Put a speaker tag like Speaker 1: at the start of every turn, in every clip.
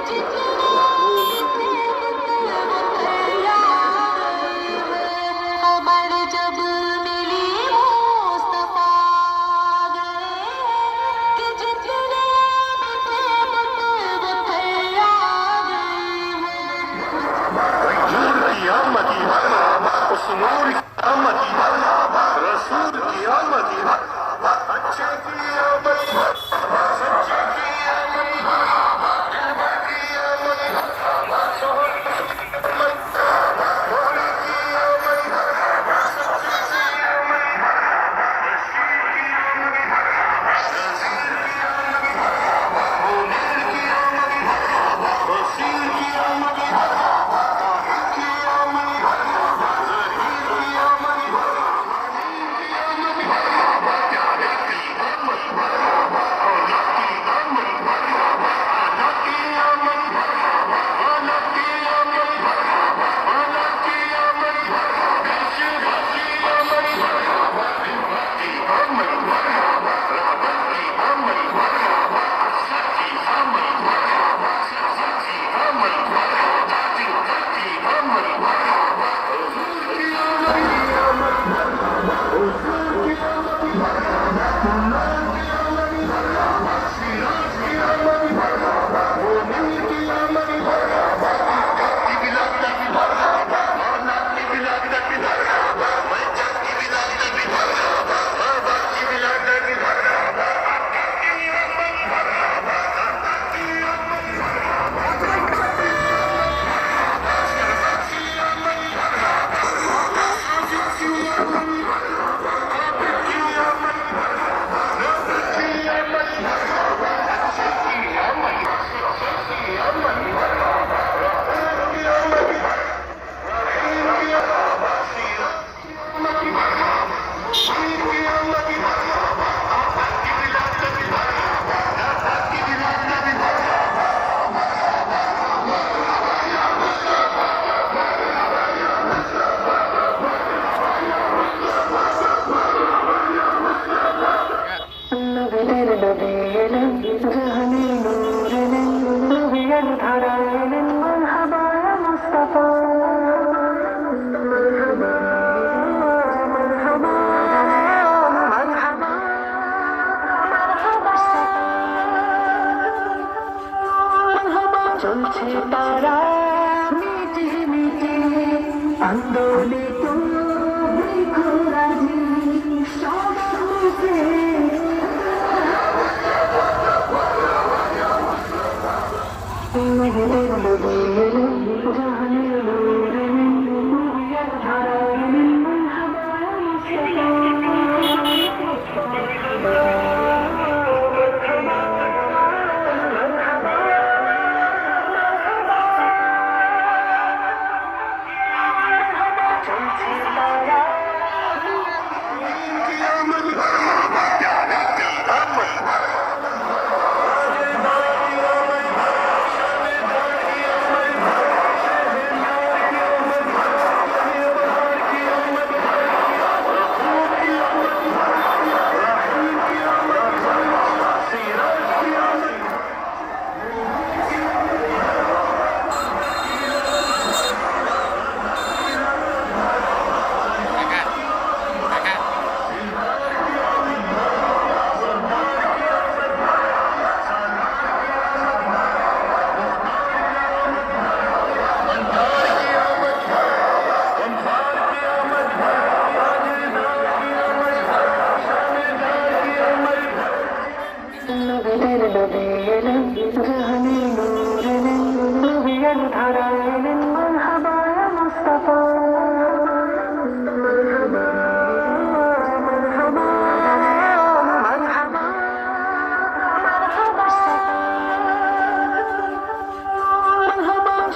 Speaker 1: Magic confident. এলেন জাহানে নূর এলেন নবিয়ার ধারা এলেন মারহাবা মুস্তাফা চলছে তারা মিটি মিটি আন্দোলিত Oh, my God.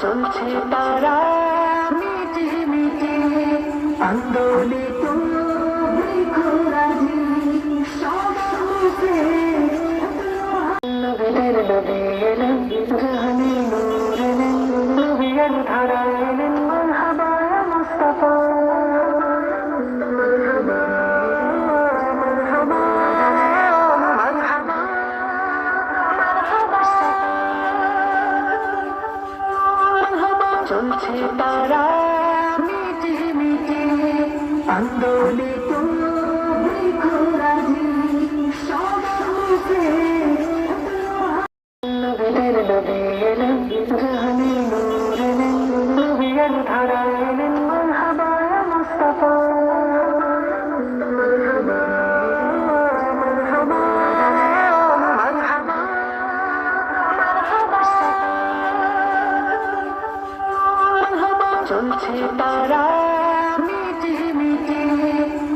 Speaker 1: চলছে তারা মিটি মিটি আন্দোলি আন্দোলিত চলছে তারা মিটি মিটি